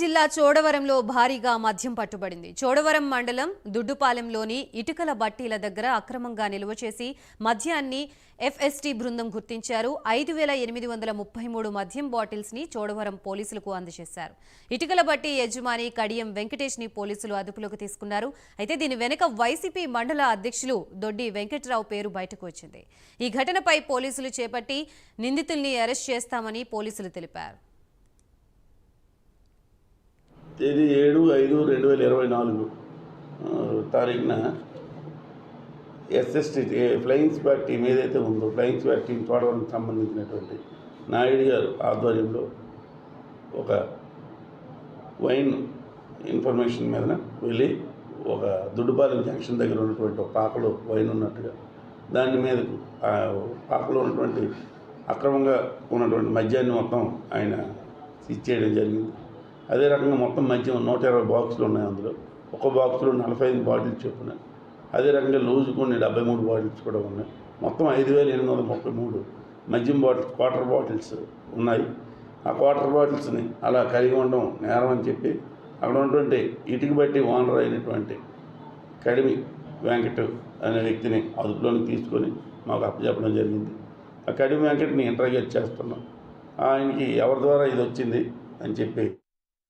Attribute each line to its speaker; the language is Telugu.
Speaker 1: జిల్లా చోడవరంలో భారీగా మద్యం పట్టుబడింది. చోడవరం మండలం దుడ్డుపాలెంలోని ఇటుకల బట్టీల దగ్గర అక్రమంగా నిల్వ చేసి మద్యాన్ని ఎఫ్ఎస్టీ బృందం గుర్తించారు. ఐదు వేల ఎనిమిది వందల ముప్పై మూడు మద్యం బాటిల్స్ని చోడవరం పోలీసులకు అందజేశారు. ఇటుకల బట్టి యజమాని కడియం వెంకటేష్ని పోలీసులు అదుపులోకి తీసుకున్నారు. అయితే దీని వెనుక వైసీపీ మండల అధ్యక్షులు దొడ్డి వెంకట్రావు పేరు బయటకు వచ్చింది. ఈ ఘటనపై పోలీసులు చేపట్టి నిందితుల్ని అరెస్ట్ చేస్తామని పోలీసులు తెలిపారు.
Speaker 2: తేదీ ఏడు ఐదు రెండు వేల ఇరవై నాలుగు తారీఖున ఎస్ఎస్టీ ఫ్లయింగ్ స్క్వాడ్ టీం ఏదైతే ఉందో ఫ్లయింగ్ స్క్వాడ్ టీం చూడడానికి సంబంధించినటువంటి నాయుడు గారు ఆధ్వర్యంలో ఒక వైన్ ఇన్ఫర్మేషన్ మీద వెళ్ళి ఒక దుడ్డుపాలెం జంక్షన్ దగ్గర ఉన్నటువంటి ఒక పాకలో వైన్ ఉన్నట్టుగా దాని మీదకు పాకలో ఉన్నటువంటి అక్రమంగా ఉన్నటువంటి మద్యాన్ని మొత్తం ఆయన ఇచ్చేయడం జరిగింది. అదే రకంగా మొత్తం మద్యం నూట ఇరవై బాక్సులు ఉన్నాయి అందులో. ఒక బాక్స్లో నలభై ఐదు బాటిల్స్ చొప్పున. అదే రకంగా లూజు కొన్ని డెబ్బై మూడు బాటిల్స్ కూడా ఉన్నాయి. మొత్తం ఐదు వేల ఎనిమిది వందల ముప్పై మూడు మద్యం బాటిల్స్ క్వార్టర్ బాటిల్స్ ఉన్నాయి. ఆ క్వార్టర్ బాటిల్స్ని అలా కలిగి ఉండడం నేరం అని చెప్పి అక్కడ ఉన్నటువంటి ఇటుకు బట్టి ఓనర్ అయినటువంటి కడిమి వెంకట్ అనే వ్యక్తిని అదుపులోకి తీసుకొని మాకు అప్పచెప్పడం జరిగింది. ఆ కడిమి వెంకట్ని ఇంటర్గేట్ చేస్తున్నాం. ఆయనకి ఎవరి ద్వారా ఇది వచ్చింది అని చెప్పి